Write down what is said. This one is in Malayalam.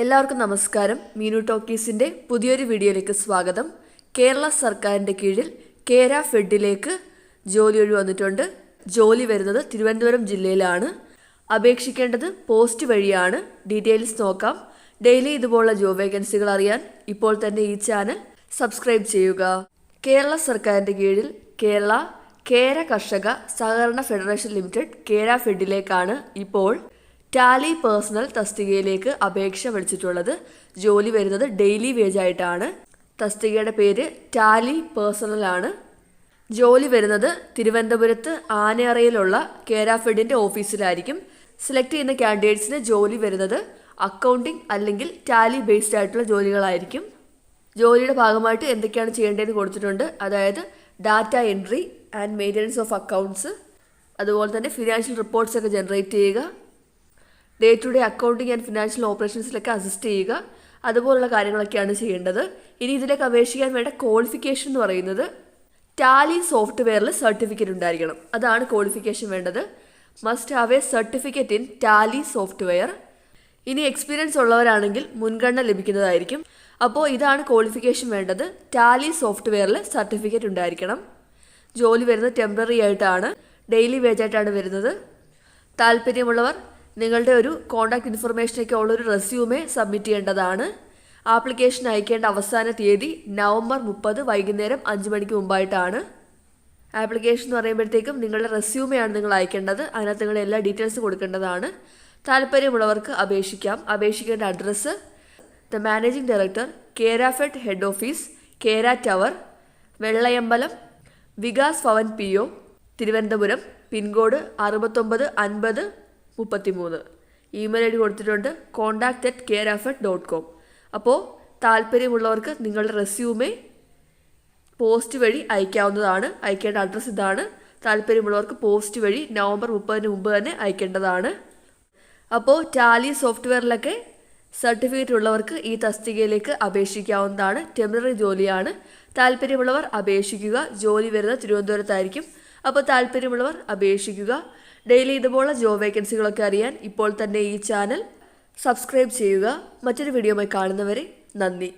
എല്ലാവർക്കും നമസ്കാരം. മീനു ടോക്കീസിന്റെ പുതിയൊരു വീഡിയോയിലേക്ക് സ്വാഗതം. കേരള സർക്കാരിന്റെ കീഴിൽ കേര ഫെഡിലേക്ക് ജോലി ഒഴി വന്നിട്ടുണ്ട്. ജോലി വരുന്നത് തിരുവനന്തപുരം ജില്ലയിലാണ്. അപേക്ഷിക്കേണ്ടത് പോസ്റ്റ് വഴിയാണ്. ഡീറ്റെയിൽസ് നോക്കാം. ഡെയിലി ഇതുപോലുള്ള ജോബ് വേക്കൻസികൾ അറിയാൻ ഇപ്പോൾ തന്നെ ഈ ചാനൽ സബ്സ്ക്രൈബ് ചെയ്യുക. കേരള സർക്കാരിന്റെ കീഴിൽ കേരള കേര കർഷക സഹകരണ ഫെഡറേഷൻ ലിമിറ്റഡ് കേര ഫെഡിലേക്കാണ് ഇപ്പോൾ ടാലി പേഴ്സണൽ തസ്തികയിലേക്ക് അപേക്ഷ വിളിച്ചിട്ടുള്ളത് ജോലി വരുന്നത് ഡെയിലി വേജ് ആയിട്ടാണ് തസ്തികയുടെ പേര് ടാലി പേഴ്സണൽ ആണ്. ജോലി വരുന്നത് തിരുവനന്തപുരത്ത് ആനയറയിലുള്ള കേരാഫെഡിന്റെ ഓഫീസിലായിരിക്കും. സെലക്ട് ചെയ്യുന്ന കാൻഡിഡേറ്റ്സിന് ജോലി വരുന്നത് അക്കൗണ്ടിംഗ് അല്ലെങ്കിൽ ടാലി ബേസ്ഡ് ആയിട്ടുള്ള ജോലികളായിരിക്കും. ജോലിയുടെ ഭാഗമായിട്ട് എന്തൊക്കെയാണ് ചെയ്യേണ്ടതെന്ന് കൊടുത്തിട്ടുണ്ട്. അതായത് data entry and maintenance of accounts അതുപോലെ തന്നെ ഫിനാൻഷ്യൽ റിപ്പോർട്ട്സ് ഒക്കെ ജനറേറ്റ് ചെയ്യുക day to day accounting and financial ഓപ്പറേഷൻസിലൊക്കെ assist ചെയ്യുക. അതുപോലുള്ള കാര്യങ്ങളൊക്കെയാണ് ചെയ്യേണ്ടത്. ഇനി ഇതിലേക്ക് അപേക്ഷിക്കാൻ വേണ്ട ക്വാളിഫിക്കേഷൻ എന്ന് പറയുന്നത് ടാലി സോഫ്റ്റ്വെയറിൽ സർട്ടിഫിക്കറ്റ് ഉണ്ടായിരിക്കണം. അതാണ് ക്വാളിഫിക്കേഷൻ വേണ്ടത്. Must have a certificate in Tally software ഇനി എക്സ്പീരിയൻസ് ഉള്ളവരാണെങ്കിൽ മുൻഗണന ലഭിക്കുന്നതായിരിക്കും. അപ്പോൾ ഇതാണ് ക്വാളിഫിക്കേഷൻ വേണ്ടത്. ടാലി സോഫ്റ്റ്വെയറിൽ സർട്ടിഫിക്കറ്റ് ഉണ്ടായിരിക്കണം. ജോലി വരുന്നത് ടെമ്പററി ആയിട്ടാണ്. ഡെയിലി വേജ് ആയിട്ടാണ് വരുന്നത്. താല്പര്യമുള്ളവർ നിങ്ങളുടെ ഒരു കോൺടാക്ട് ഇൻഫർമേഷനൊക്കെ ഉള്ളൊരു റെസ്യൂമേ സബ്മിറ്റ് ചെയ്യേണ്ടതാണ്. ആപ്ലിക്കേഷൻ അയക്കേണ്ട അവസാന തീയതി നവംബർ മുപ്പത് വൈകുന്നേരം അഞ്ച് മണിക്ക് മുമ്പായിട്ടാണ്. ആപ്ലിക്കേഷൻ എന്ന് പറയുമ്പോഴത്തേക്കും നിങ്ങളുടെ റെസ്യൂമെയാണ് നിങ്ങൾ അയക്കേണ്ടത്. അതിനകത്ത് നിങ്ങളുടെ എല്ലാ ഡീറ്റെയിൽസ് കൊടുക്കേണ്ടതാണ്. താല്പര്യമുള്ളവർക്ക് അപേക്ഷിക്കാം. അപേക്ഷിക്കേണ്ട address the managing director Kerafed head office Kera tower Vellayambalam Vikas Bhavan P O Thiruvananthapuram pincode അറുപത്തൊമ്പത് അൻപത് മുപ്പത്തിമൂന്ന്. ഇമെയിൽ ഐ ഡി കൊടുത്തിട്ടുണ്ട്. Contact at Kerafed dot com അപ്പോൾ താല്പര്യമുള്ളവർക്ക് നിങ്ങളുടെ റെസ്യൂമേ പോസ്റ്റ് വഴി അയക്കാവുന്നതാണ്. അയക്കേണ്ട അഡ്രസ്സ് ഇതാണ്. താല്പര്യമുള്ളവർക്ക് പോസ്റ്റ് വഴി നവംബർ മുപ്പതിന് മുമ്പ് തന്നെ അയക്കേണ്ടതാണ്. അപ്പോൾ ടാലി സോഫ്റ്റ്വെയറിലൊക്കെ സർട്ടിഫിക്കറ്റ് ഉള്ളവർക്ക് ഈ തസ്തികയിലേക്ക് അപേക്ഷിക്കാവുന്നതാണ്. ടെമ്പററി ജോലിയാണ്. താല്പര്യമുള്ളവർ അപേക്ഷിക്കുക. ജോലി വരുന്നത് തിരുവനന്തപുരത്തായിരിക്കും. അപ്പോൾ താല്പര്യമുള്ളവർ അപേക്ഷിക്കുക. ഡെയിലി ഇതുപോലെ ജോബ് വേക്കൻസികളൊക്കെ അറിയാൻ ഇപ്പോൾ തന്നെ ഈ ചാനൽ സബ്സ്ക്രൈബ് ചെയ്യുക. മറ്റൊരു വീഡിയോയുമായി കാണുന്നവരെ നന്ദി.